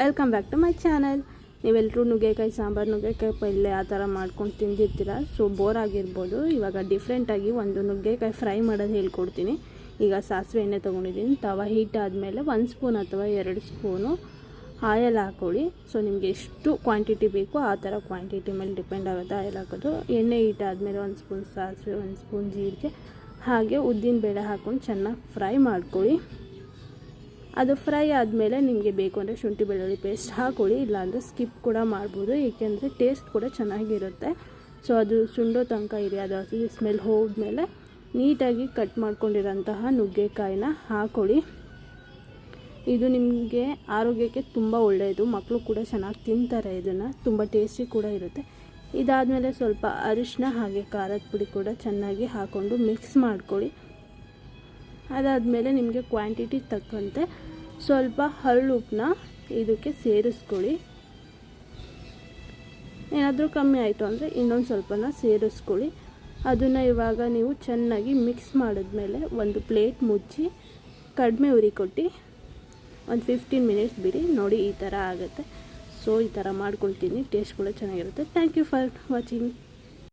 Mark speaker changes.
Speaker 1: Welcome back to my channel ನೀವೆಲ್ಲರೂ ನುಗ್ಗೆಕಾಯಿ, ಸಾಂಬಾರು, ನುಗ್ಗೆಕಾಯಿ ಪಲ್ಯ ಆ ಥರ ಮಾಡ್ಕೊಂಡು ತಿಂದಿರ್ತೀರ? ಸೊ ಬೋರ್ ಆಗಿರ್ಬೋದು. ಇವಾಗ ಡಿಫ್ರೆಂಟಾಗಿ ಒಂದು ನುಗ್ಗೆಕಾಯಿ ಫ್ರೈ ಮಾಡೋದು ಹೇಳ್ಕೊಡ್ತೀನಿ. ಈಗ ಸಾಸಿವೆ ಎಣ್ಣೆ ತೊಗೊಂಡಿದ್ದೀನಿ. ತವ ಹೀಟ್ ಆದಮೇಲೆ ಒಂದು ಸ್ಪೂನ್ ಅಥವಾ ಎರಡು ಸ್ಪೂನು ಆಯಲ್ ಹಾಕ್ಕೊಳ್ಳಿ. ಸೊ ನಿಮಗೆ ಎಷ್ಟು ಕ್ವಾಂಟಿಟಿ ಬೇಕೋ ಆ ಥರ ಕ್ವಾಂಟಿಟಿ ಮೇಲೆ ಡಿಪೆಂಡ್ ಆಗುತ್ತೆ ಆಯಲ್ ಹಾಕೋದು. ಎಣ್ಣೆ ಹೀಟ್ ಆದಮೇಲೆ ಒಂದು ಸ್ಪೂನ್ ಸಾಸಿವೆ, ಒಂದು ಸ್ಪೂನ್ ಜೀರಿಗೆ. ಹಾಗೆ ಉದ್ದಿನ ಬೇಳೆ ಹಾಕ್ಕೊಂಡು ಚೆನ್ನಾಗಿ ಫ್ರೈ ಮಾಡ್ಕೊಳ್ಳಿ. ಅದು ಫ್ರೈ ಆದಮೇಲೆ ನಿಮಗೆ ಬೇಕು ಅಂದರೆ ಶುಂಠಿ, ಬೆಳ್ಳುಳ್ಳಿ ಪೇಸ್ಟ್ ಹಾಕೊಳ್ಳಿ, ಇಲ್ಲಾಂದರೆ ಸ್ಕಿಪ್ ಕೂಡ ಮಾಡ್ಬೋದು. ಏಕೆಂದರೆ ಟೇಸ್ಟ್ ಕೂಡ ಚೆನ್ನಾಗಿರುತ್ತೆ. ಸೊ ಅದು ಸುಂಡೋ ತನಕ ಇರಿ ಅದು ಸ್ಮೆಲ್ ಹೋದ್ಮೇಲೆ ನೀಟಾಗಿ ಕಟ್ ಮಾಡ್ಕೊಂಡಿರೋಂತಹ ನುಗ್ಗೆಕಾಯಿನ ಹಾಕೊಳ್ಳಿ. ಇದು ನಿಮಗೆ ಆರೋಗ್ಯಕ್ಕೆ ತುಂಬ ಒಳ್ಳೆಯದು. ಮಕ್ಕಳು ಕೂಡ ಚೆನ್ನಾಗಿ ತಿಂತಾರೆ ಇದನ್ನು. ತುಂಬ ಟೇಸ್ಟಿ ಕೂಡ ಇರುತ್ತೆ. ಇದಾದಮೇಲೆ ಸ್ವಲ್ಪ ಅರಿಶಿನ ಹಾಗೆ ಖಾರದ ಪುಡಿ ಕೂಡ ಚೆನ್ನಾಗಿ ಹಾಕ್ಕೊಂಡು ಮಿಕ್ಸ್ ಮಾಡ್ಕೊಳ್ಳಿ. ಅದಾದಮೇಲೆ ನಿಮಗೆ ಕ್ವಾಂಟಿಟಿ ತಕ್ಕಂತೆ ಸ್ವಲ್ಪ ಹಳ್ಳುಪ್ಪನ್ನ ಇದಕ್ಕೆ ಸೇರಿಸ್ಕೊಳ್ಳಿ. ಏನಾದರೂ ಕಮ್ಮಿ ಆಯಿತು ಅಂದರೆ ಇನ್ನೊಂದು ಸ್ವಲ್ಪನ ಸೇರಿಸ್ಕೊಳ್ಳಿ. ಅದನ್ನು ಇವಾಗ ನೀವು ಚೆನ್ನಾಗಿ ಮಿಕ್ಸ್ ಮಾಡಿದ್ಮೇಲೆ ಒಂದು ಪ್ಲೇಟ್ ಮುಚ್ಚಿ ಕಡಿಮೆ ಉರಿ ಕೊಟ್ಟು ಒಂದು ಫಿಫ್ಟೀನ್ ಮಿನಿಟ್ಸ್ ಬಿಡಿ. ನೋಡಿ ಈ ಥರ ಆಗುತ್ತೆ. ಸೊ ಈ ಥರ ಮಾಡ್ಕೊಳ್ತೀನಿ. ಟೇಸ್ಟ್ ಕೂಡ ಚೆನ್ನಾಗಿರುತ್ತೆ. Thank you for watching